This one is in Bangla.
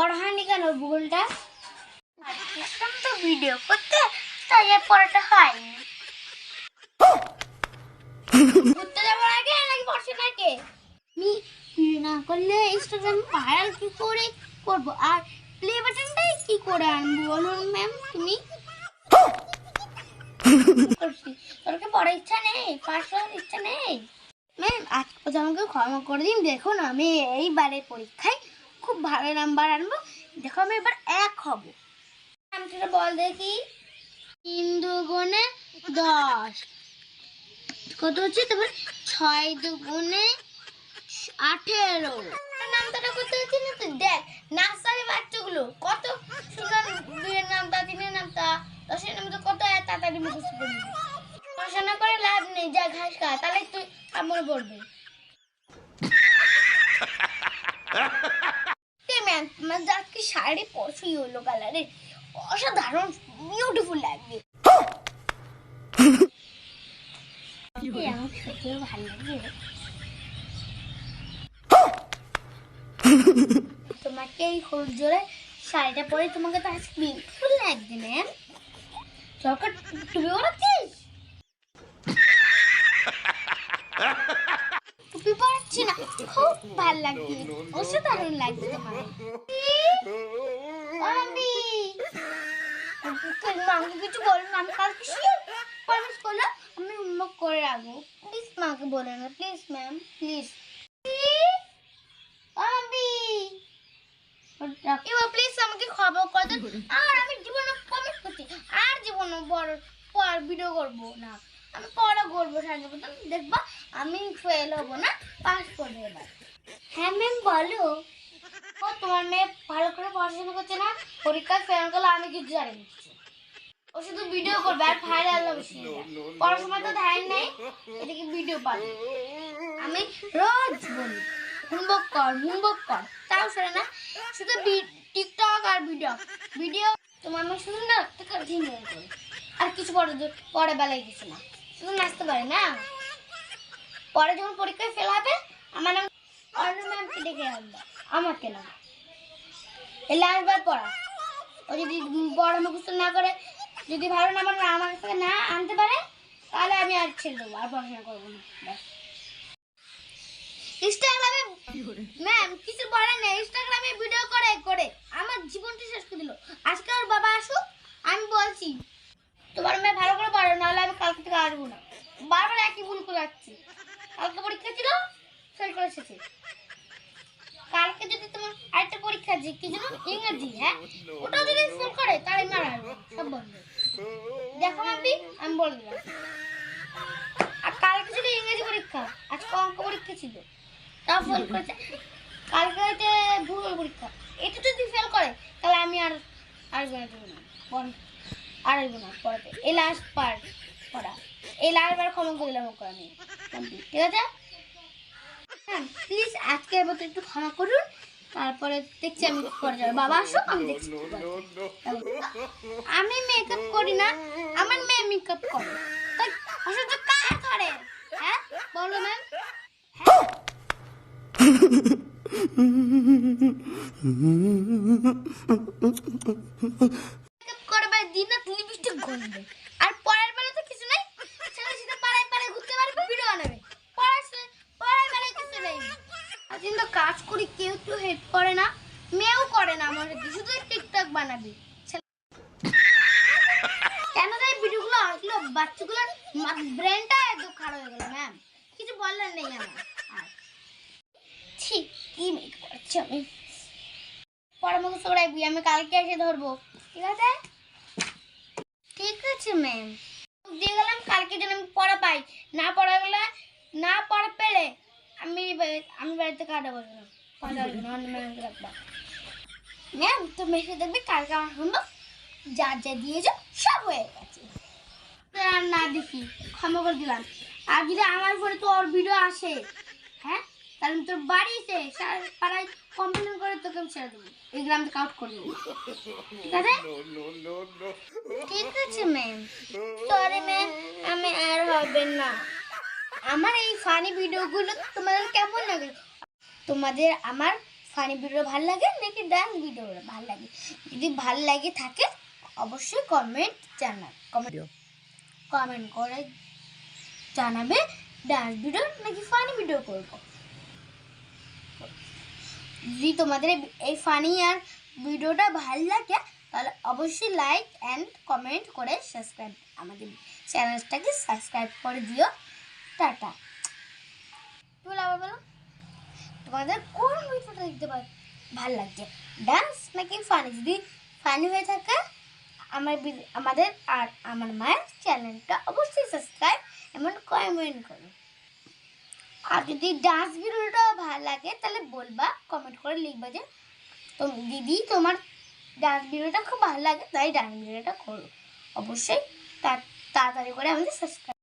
পড়া হয়নি কেন ভূগোলটা দেখলাম তো ভিডিও করতে, তাই আর পড়াটা হয়নি। ঘুরতে যাওয়ার আগে, নাকি পড়ছে নাকি আমি না করলে ইনস্টাগ্রাম ভাইরাল কি করে করব? আর প্লে বাটনটাই কি করে আনব বলুন ম্যাম তুমি? করছি। তোর পড়ার ইচ্ছা নেই? পাস করার ইচ্ছা নেই? ম্যাম আজকে আমাকে ক্ষমা করে দিন। দেখুন, আমি এইবারে পরীক্ষায় খুব ভালো নাম্বার আনব। দেখো আমি এবার এক হব। বল দেখি। তিন দুগুণে দশ। কত হচ্ছে? তারপর ছয় দুগুণে আঠেরো। নামটা করতে হচ্ছে না তুই? দেখ, নার্সারি বাচ্চাগুলো কত সুন্দর দুইয়ের নামটা তিনের নামটা, দশের নামটা কত তাড়াতাড়ি মুখস্থ করবি পড়াশোনা করে লাভ নেই, যা ঘাস খা, তাহলে তুই আমার পড়বে। ম্যাম আমার যা শাড়ি ইয়েলো কালারের অসাধারণ বিউটিফুল লাগবে। তোমাকে এই হলুদ জোরে শাড়িটা পরে তোমাকে তো আজকে বিউটিফুল লাগবে ম্যাম চরকার টুপি পরাচ্ছিস টুপি না। খুব ভালো লাগছে। অসাধারণ লাগছে তোমার। মাকে কিছু বলো না, আমি কালকে প্রমিস করল আমি করে রাখব। প্লিজ মাকে না প্লিজ ম্যাম প্লিজ আমাকে খবর আর আমি জীবনে করছি, আর জীবনে বড় পর ভিডিও করব না। আমি পড়া করব সাহায্য করতাম দেখবা আমি ফেল হব না পাস করব এবার। হ্যাঁ ম্যাম বলো। ও, তোমার মেয়ে ভালো করে পড়াশোনা করছে না? পরীক্ষায় ফেল করলে, আমি কিছু জানি ও শুধু ভিডিও করবে, আর ভাইরাল হবে পড়াশোনা তো ধ্যান নেই এদিকে ভিডিও পাবে? আমি রোজ বলি হোমওয়ার্ক কর হোমওয়ার্ক কর। তাও সেটা না, শুধু টিকটক আর ভিডিও ভিডিও তোমার মেয়ে শুধু না থেকে ঝিমিয়ে আর কিছু পরে পরে বেলায় কিছু না। শুধু নাচতে পারে না? পরে যখন পরীক্ষায় ফেল হবে আমার নাম অন্য ম্যামকে ডেকে আনবে আমাকে না। এলে আসবার পড়া। ও যদি বড় মুখস্থ না করে যদি ভালো নাম্বার আমার কাছে না আনতে পারে তাহলে আমি আর ছেড়ে দেবো আর পড়াশোনা করব না। ব্যাস। ইনস্টাগ্রামে ম্যাম কিছু বলে না ইনস্টাগ্রামে ভিডিও করে করে আমার জীবনটা শেষ করে দিল আজকে ওর বাবা আসুক আমি বলছি তোমার মেয়ে ভালো করে পড়ো নাহলে আমি কালকে থেকে আসব না বারবার একই ভুল করে যাচ্ছি কালকে পরীক্ষা ছিল ফেল করে এসেছি। কালকে যদি তোমার আরেকটা পরীক্ষা আছে, কি যেন? ইংরেজি হ্যাঁ? ওটা যদি ফেল করে, তাহলে মারা সব বন্ধ। দেখো মাম্পি আমি বলে দিলাম। আর কালকে ছিল ইংরেজি পরীক্ষা, আজকে অঙ্ক পরীক্ষা ছিল ফেল করেছে। কালকে ভূগোল পরীক্ষা। এটা যদি ফেল করে, তাহলে আমি আর আর না আর আসব না, পড়াতে। এই লাস্ট পার পড়া। এই লাস্ট বার ক্ষমা করে দিলাম ওকে আমি। ঠিক আছে? হ্যাঁ প্লিজ আজকের মতো একটু ক্ষমা করুন। তারপরে দেখছি আমি পরে যাব। বাবা আসুক আমি দেখছি। আমি মেকআপ করি না আমার মেয়ে মেকআপ করে। অসহ্য কার করে। হ্যাঁ বলো ম্যাম মেকআপ করবে দিন রাত লিপস্টিক ঘষবে আর পরের বেলা তো কিছু নাই ছেলে সেটা পাড়ায় পাড়ায় ঘুরতে পারবে ভিডিও বানাবে পড়ার সে- পড়ার বেলায় কিছু নেই আজ তো কাজ করি কেউ তো হেল্প করে না মেয়েও করে না আমার সাথে শুধু টিকটক বানাবে। কেন তাই ভিডিওগুলো আসলো বাচ্চাগুলোর ব্রেনটা একদম খারাপ হয়ে গেল ম্যাম কিছু বলার নেই আমার। ছি, কি মেক করছি আমি? পরামর্শ রাখবি আমি কালকে এসে ধরবো। ঠিক আছে? ঠিক আছে ম্যাম দিয়ে গেলাম, কালকে যেন আমি পড়া পাই। না পড়া গেলে না পড়া পেলে আমি আমি বাড়িতে কাটা বসবো না। পড়া না, অন্য রাখবা ম্যাম তো মেসে দেখবি কালকে আমার শুনব যা যা দিয়েছ সব হয়ে গেছে। আর না দেখি ক্ষমা করে দিলাম। আর যদি আমার ফোনে তো ওর ভিডিও আসে হ্যাঁ তাহলে তোর বাড়িতে পাড়ায় কমপ্লেন করে তোকে আমি ছেড়ে দেবো। এই গ্রাম থেকে আউট করে দেবো ঠিক আছে? ঠিক আছে ম্যাম সরি ম্যাম আমি আর হবে না। আমার এই ফানি ভিডিওগুলো তোমাদের কেমন লাগে? তোমাদের আমার ফানি ভিডিও ভালো লাগে নাকি ডান্স ভিডিও ভালো লাগে? যদি ভালো লাগে থাকে অবশ্যই কমেন্ট জানাবে কমেন্ট কমেন্ট করে জানাবে ডান্স ভিডিও নাকি ফানি ভিডিও করব? যদি তোমাদের এই ফানি আর ভিডিওটা ভালো লাগে তাহলে অবশ্যই লাইক অ্যান্ড কমেন্ট করে সাবস্ক্রাইব আমাদের চ্যানেলটাকে সাবস্ক্রাইব করে দিও। টাটা। বলো আবার বলো? তোমাদের কোন ভিডিওটা দেখতে ভালো লাগছে। ডান্স নাকি ফানি যদি ফানি হয়ে থাকে, আমার আমাদের আর আমার মায়ের চ্যানেলটা অবশ্যই সাবস্ক্রাইব এমন কমেন্ট করো। আর যদি ডান্স ভিডিওটা ভালো লাগে, তাহলে বলবা কমেন্ট করে লিখবা যে দিদি, তোমার ডান্স ভিডিওটা খুব ভালো লাগে, তাই ডান্স ভিডিওটা করো। অবশ্যই তাড়াতাড়ি করে আমাদের সাবস্ক্রাইব